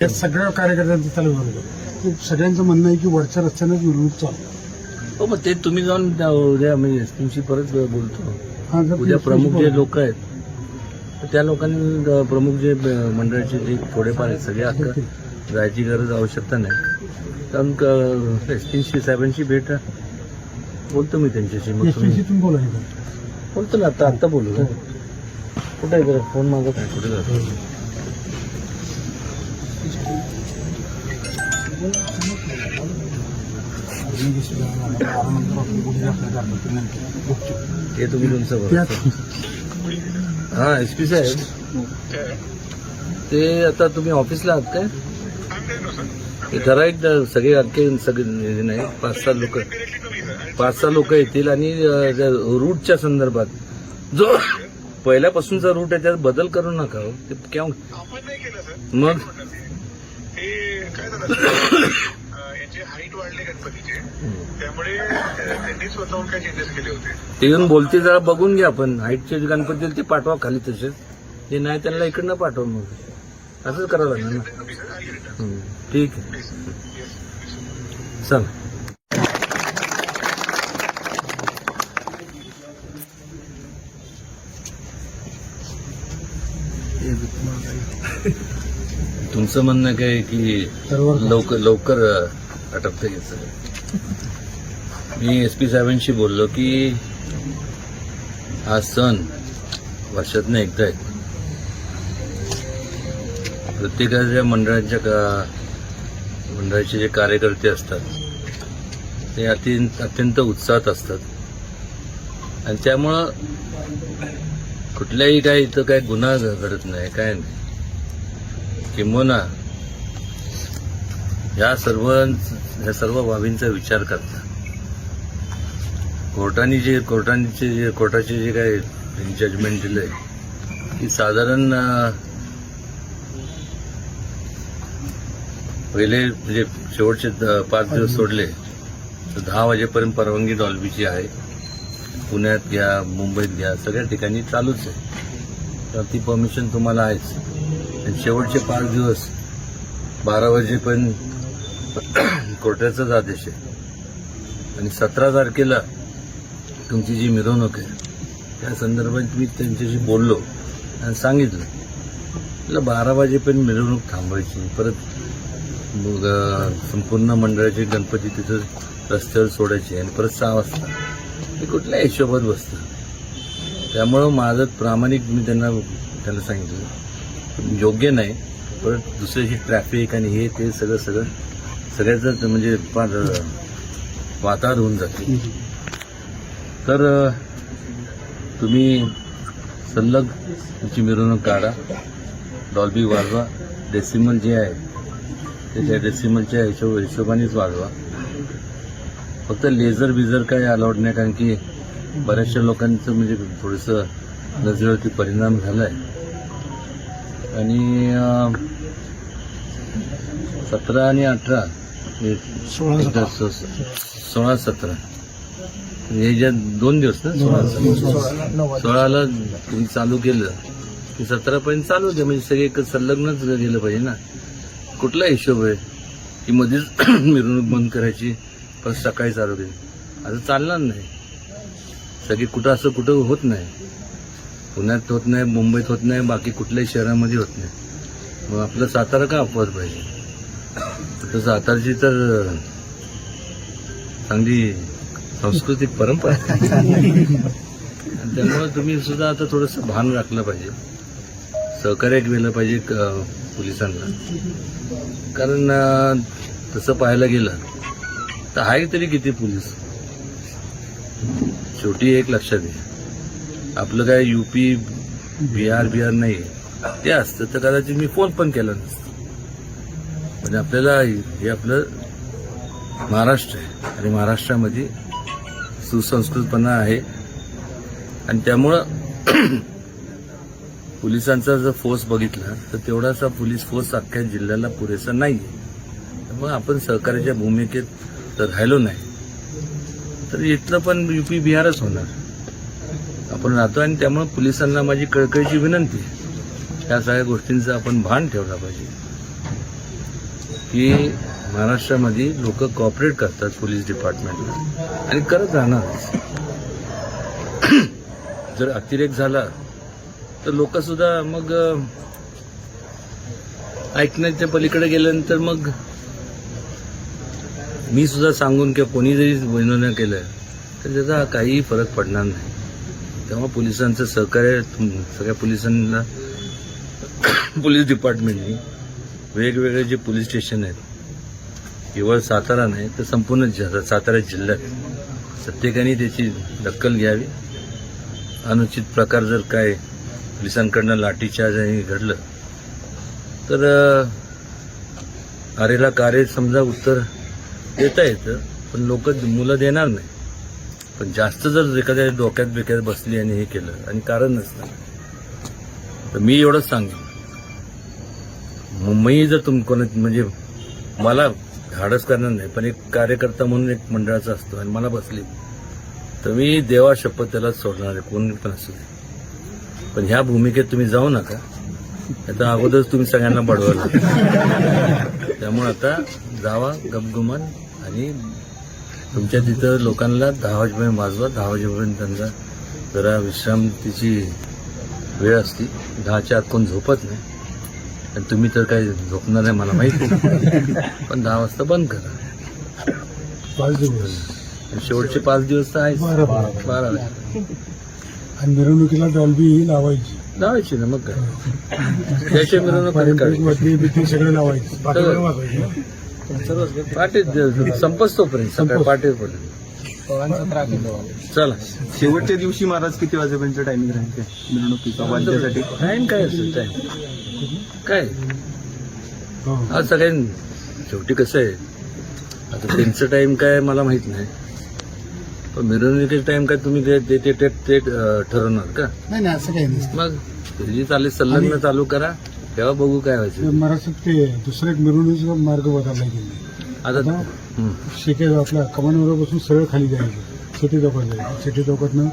या सगळ्या कार्यकर्त्यांचं त्याला विरोध आहे. सगळ्यांचं म्हणणं आहे की वरच्या रस्त्यानेच मिरवणूक चालू हो मग ते तुम्ही जाऊन त्या उद्या मी तुमची परत बोलतो. हा, उद्या प्रमुख जे लोक आहेत त्या लोकांनी प्रमुख जे मंडळाचे जे थोडेफार आहेत सगळे आता जायची गरज आवश्यकता नाही. कारण एस पी साहेबांशी भेट बोलतो मी त्यांच्याशी. मग तुम्ही बोलतो ना आता आत्ता बोलू का? कुठे फोन मागत आहे कुठे जातो? ते तुम्ही तुमचं बघा. हा एस पी साहेब. ते आता तुम्ही ऑफिसला आहात काय? ते जरा एक सगळे अडके सगळे हे नाही पाच सहा लोक. पाच सहा लोक येतील आणि रूटच्या संदर्भात. जो पहिल्यापासूनचा रूट आहे त्यात बदल करू नका हो. ते केव्हा? आपण नाही केलं सर. मग? हे काय झालं याचे हाईट वाढले गणपतीचे. त्यामुळे त्यांनी स्वतःहून काय चेंजेस केले होते. ते येऊन बोलते जरा बघून घ्या आपण हाईटचे जे गणपती ते पाठवा खाली तसेच. ते नाही त्यांना इकडनं पाठवा मग. असंच करावं लागणार ना. हं, ठीक आहे. चल. तुमचं म्हणणं काय की लवकर लवकर अटकतं याचं मी एस पी साहेबांशी बोललो की हा सण वर्षातनं एकदा आहे. प्रत्येकाच्या मंडळाच्या का मंडळाचे जे कार्यकर्ते असतात ते अत्यंत अत्यंत उत्साहात असतात. आणि त्यामुळं कुठल्याही काय इथं काय गुन्हा घडत नाही काय नाही. किंबहुना या सर्व या सर्व बाबींचा विचार करता. कोर्टाने जे कोर्टांचे जे कोर्टाचे जे काय जजमेंट दिले की साधारण पहिले म्हणजे शेवटचे पाच दिवस सोडले तर दहा वाजेपर्यंत परवानगी डॉल्बीची आहे. पुण्यात घ्या मुंबईत घ्या सगळ्या ठिकाणी चालूच आहे. तर ती परमिशन तुम्हाला आहेच. शेवटचे पाच दिवस बारा वाजेपर्यंत कोर्टाचाच आदेश आहे. आणि सतरा तारखेला तुमची जी मिरवणूक आहे त्या संदर्भात मी त्यांच्याशी बोललो आणि सांगितलं. म्हटलं बारा वाजेपर्यंत मिरवणूक थांबवायची. परत संपूर्ण मंडळाचे गणपती तिथं रस्त्यावर सोडायचे आणि परत सहा वाजता. हे कुठल्या हिशोबात बसतं त्यामुळं माझं प्रामाणिक मी त्यांना त्यांना सांगितलं. योग्य नाही परत दुसऱ्याची ट्रॅफिक आणि हे ते सगळं सगळं सगळ्याचं म्हणजे फार होऊन जाते. तर तुम्ही सल्लग तुमची मिरवणूक काढा. डॉल्बी वाजवा. डेसिमल जे आहे ते त्या डेसिमलच्या हिशोब हिशोबानेच वाजवा. फक्त लेझर बिझर काही अलाउड नाही कारण की बऱ्याचशा लोकांचं म्हणजे थोडंसं नजरेवरती परिणाम झाला आहे आणि सतरा आणि अठरा. सोळा सोळा सतरा. हे ज्या दोन दिवस ना? सोळा सोळाला तुम्ही चालू केलं. की सतरापर्यंत चालू दे म्हणजे सगळे एक संलग्नच गेलं पाहिजे ना? कुठला हिशोब आहे? की मध्येच मिरवणूक बंद करायची पण सकाळी चालू केली. असं चालणार नाही. सगळे कुठं असं कुठं होत नाही. पुण्यात होत नाही मुंबईत होत नाही बाकी कुठल्याही शहरामध्ये होत नाही. मग आपलं सातारा का अपवाद पाहिजे? तर सातारची तर चांगली सांस्कृतिक परंपरा त्यामुळे तुम्ही सुद्धा आता थोडंसं भान राखलं पाहिजे. सहकार्य केलं पाहिजे क- पोलिसांना. कारण तसं पाहायला गेलं तर आहे तरी किती पोलीस? शेवटी एक लक्षात घ्या. आपलं काय युपी बिहार बिहार नाही. ते असतं तर कदाचित मी फोन पण केला नसतं. म्हणजे आपल्याला हे आपलं महाराष्ट्र आहे. आणि महाराष्ट्रामध्ये सुसंस्कृतपणा आहे. आणि त्यामुळं पोलिसांचा जर फोर्स बघितला तर तेवढासा पोलीस फोर्स अख्ख्या जिल्ह्याला पुरेसा नाही त्यामुळे आपण सहकार्याच्या भूमिकेत राहिलो नाही. तर इथलं पण युपी बिहारच होणार. आपण राहतो आणि त्यामुळे पोलिसांना माझी कळकळीची विनंती आहे. या सगळ्या गोष्टींचं आपण भान ठेवला पाहिजे. की महाराष्ट्रामध्ये लोक कॉपरेट करतात पोलीस डिपार्टमेंटला आणि करत राहणार. जर अतिरेक झाला तर लोक सुद्धा मग ऐकण्याच्या पलीकडे गेल्यानंतर मग मी सुद्धा सांगून किंवा कोणी जरी विनोद केलं तर त्याचा काहीही फरक पडणार नाही. तेव्हा पोलिसांचं सहकार्य तुम- सगळ्या पोलिसांना पोलीस डिपार्टमेंटनी वेगवेगळे जे पोलीस स्टेशन आहेत केवळ सातारा नाही तर संपूर्ण जि सातारा जिल्ह्यात प्रत्येकाने त्याची दखल घ्यावी. अनुचित प्रकार जर काय पोलिसांकडनं लाठीचार्ज आणि घडलं तर अ, अरेला समजा उत्तर देता येतं पण लोक मुलं देणार नाही. पण जास्त जर एखाद्या डोक्यात बिक्यात बसली आणि हे केलं आणि कारण नसतं तर मी एवढंच सांगेन. मुंबई जर तुम कोणा म्हणजे मला धाडस करणार नाही पण एक कार्यकर्ता म्हणून एक मंडळाचा असतो आणि मला बसली तर मी देवा शपथ त्याला सोडणार आहे कोणी पण असू दे. पण ह्या भूमिकेत तुम्ही जाऊ नका. आता अगोदरच तुम्ही सगळ्यांना बडवलं. त्यामुळे आता जावा गमगुमान आणि तुमच्या तिथं लोकांना दहा वाजेपर्यंत वाजवा दहा वाजेपर्यंत त्यांना जरा विश्रांतीची वेळ असती. दहाच्या आत कोण झोपत नाही. आणि तुम्ही तर काही झोपणार आहे मला माहिती. पण दहा वाजता बंद करा. पाच दिवस. शेवटचे पाच दिवस तर आहेच. बारा. आणि मिरवणुकीला डॉल्बी ही लावायची. लावायची ना मग काय? त्याच्या मिरवणूक सगळे लावायची. पहाटे संपच तोपर्यंत सकाळी. पहाटेपर्यंत चला. शेवटच्या दिवशी महाराज किती वाजेपर्यंत टायमिंग राहील काय मिरवणुकीचा टाइम काय असेल? टाइम काय? हो. आज सगळ्यां शेवटी कसं आहे? आता त्यांचं टाइम काय मला माहीत नाही. पण मिरवणुकीचं टाइम काय तुम्ही ते ते ठरवणार का? नाही नाही असं काही नसतं. मग चालेल संलग्न चालू करा. तेव्हा बघू काय व्हायचं महाराष्ट्रात ते दुसरा एक मिरवणुकीचा मार्ग बदलला गेला. आता. शिके आपल्या कमानीवर बसून सरळ खाली जायचं. सिटी चौकात जायचं. सिटी चौकातनं